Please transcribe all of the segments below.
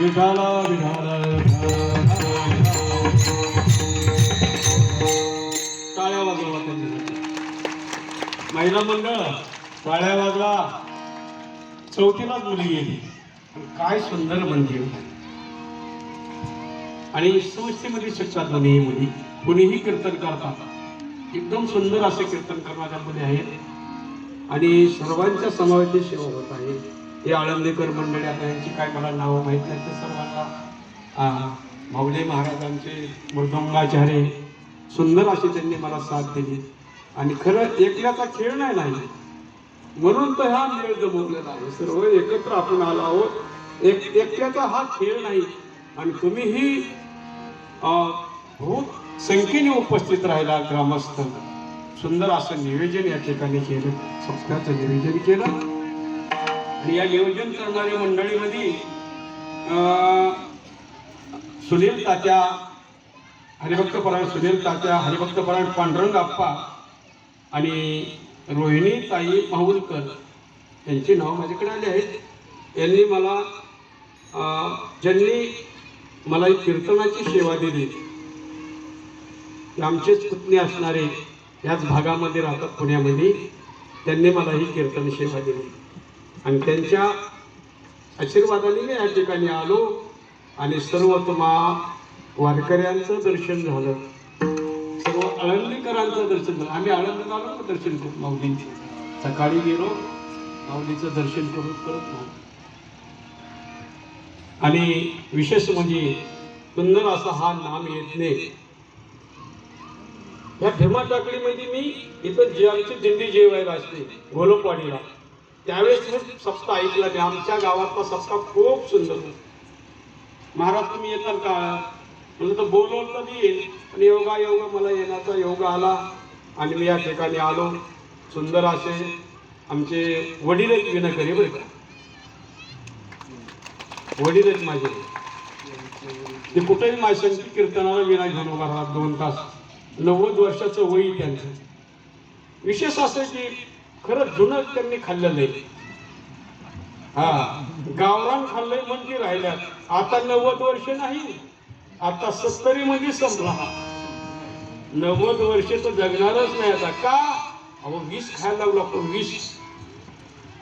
विठाला विठाला टाळ्या वाजवा त्यांच्यासाठी महिला मंडळ टाळ्या वाजवा चौथीलाच मुली गेली. काय सुंदर मंदिर. आणि संस्थेमध्ये शिक्षात दोन्ही मुली कुणीही कीर्तन करतात एकदम सुंदर असे कीर्तन करणाऱ्या मुली आहेत. आणि सर्वांच्या समावेशी सेवा होत आहे. हे आळंदीकर मंडळी आता यांची काय मला नावं माहीत नाही तर सर्वांना माऊले महाराजांचे मृदंगाचार्य सुंदर अशी त्यांनी मला साथ दिली. आणि खरं एकल्याचा खेळ नाही नाही म्हणून तर हा मेळ जमवलेला आहे. सर्व एकत्र आपण आलो आहोत. एक एकट्याचा हा खेळ नाही. आणि तुम्हीही खूप बहुत संख्येने उपस्थित राहिला ग्रामस्थ सुंदर असं निवेदन या ठिकाणी केलं. स्वप्नाचं निवेदन केलं. आणि या नियोजन करणाऱ्या मंडळीमध्ये सुनील तात्या हरिभक्त परायण सुनील तात्या हरिभक्त परायण पांडुरंग आप्पा आणि रोहिणी ताई माहुलकर यांची नाव माझ्याकडे आली आहेत. यांनी मला ज्यांनी मला ही कीर्तनाची सेवा दिली आमचेच पुतणे असणारे याच भागामध्ये राहतात पुण्यामध्ये त्यांनी मला ही कीर्तन सेवा दिली. आणि त्यांच्या आशीर्वादाने मी या ठिकाणी आलो आणि सर्व तुम्हा वारकऱ्यांचं दर्शन झालं. सर्व आळंदीकरांचं दर्शन झालं. आम्ही आळंदीत आलो ना दर्शन करू माऊलींचे. सकाळी गेलो माऊलीचं दर्शन करून परत आणि विशेष म्हणजे सुंदर असा हा नाम येत नाही. या भीमा टाकळीमध्ये मी इथं जे आमची दिंडी जेवायला असते गोलपवाडीला त्यावेळेस मी सप्ताह ऐकला मी आमच्या गावातला सप्ताह खूप सुंदर होता. महाराज तुम्ही येणार का? म्हणलं तर बोलवलं मी येईल पण योगा योगा मला येण्याचा योग आला. आणि मी या ठिकाणी आलो. सुंदर असे आमचे वडील आहेत विनकरी बरं का? वडील आहेत माझे. ते कुठेही माशांची कीर्तनाला विना घेऊन उभा राहतात दोन तास. नव्वद वर्षाचं वय त्यांचं. विशेष असं की खरं जुनं त्यांनी खाल्लेलं आहे हा गावरान खाल्लंय म्हणजे राहिल्यात. आता नव्वद वर्ष नाही आता सत्तरी म्हणजे मध्ये संपला नव्वद वर्ष तर जगणारच नाही आता. का? अहो वीस खायला लागलो आपण वीस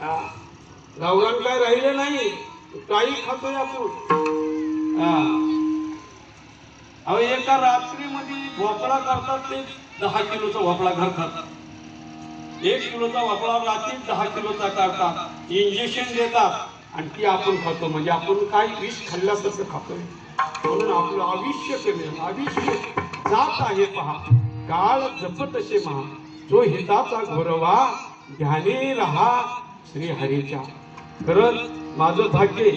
हा. गावरान काय राहिले नाही काही खातोय आपण. हा. अहो एका रात्रीमध्ये भोपळा करतात ते दहा किलोचा भोपळा घर खातात एक किलोचा भोपळा रात्री दहा किलोचा काढतात इंजेक्शन देतात आणि ती आपण खातो. म्हणजे आपण काय विष खाल्ल्यासारखं खातोय. म्हणून आपलं आयुष्य कमी आयुष्य जात आहे पहा. काळ जपत असे महा जो हिताचा घोरवा ध्याने रहा श्री हरीच्या. खरंच माझं भाग्य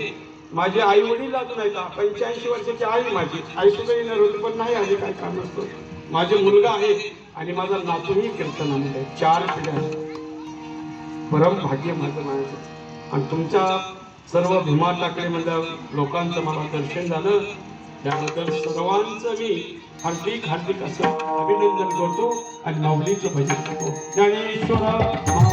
माझे आई वडील अजून आहेत. पंच्याऐंशी वर्षाची आई माझी. आई सुद्धा येणार होती पण नाही आली. काय काम नसतं माझे मुलगा आहे. आणि माझा नातूही कीर्तनामध्ये आहे. चार पिढ्या परम भाग्य माझं म्हणायचं आणि तुमच्या सर्व भीमा टाकळीमधल्या लोकांचं मला दर्शन झालं. त्याबद्दल सर्वांचं मी हार्दिक हार्दिक असं अभिनंदन करतो आणि माऊलीचं भजन करतो. ज्ञानेश्वर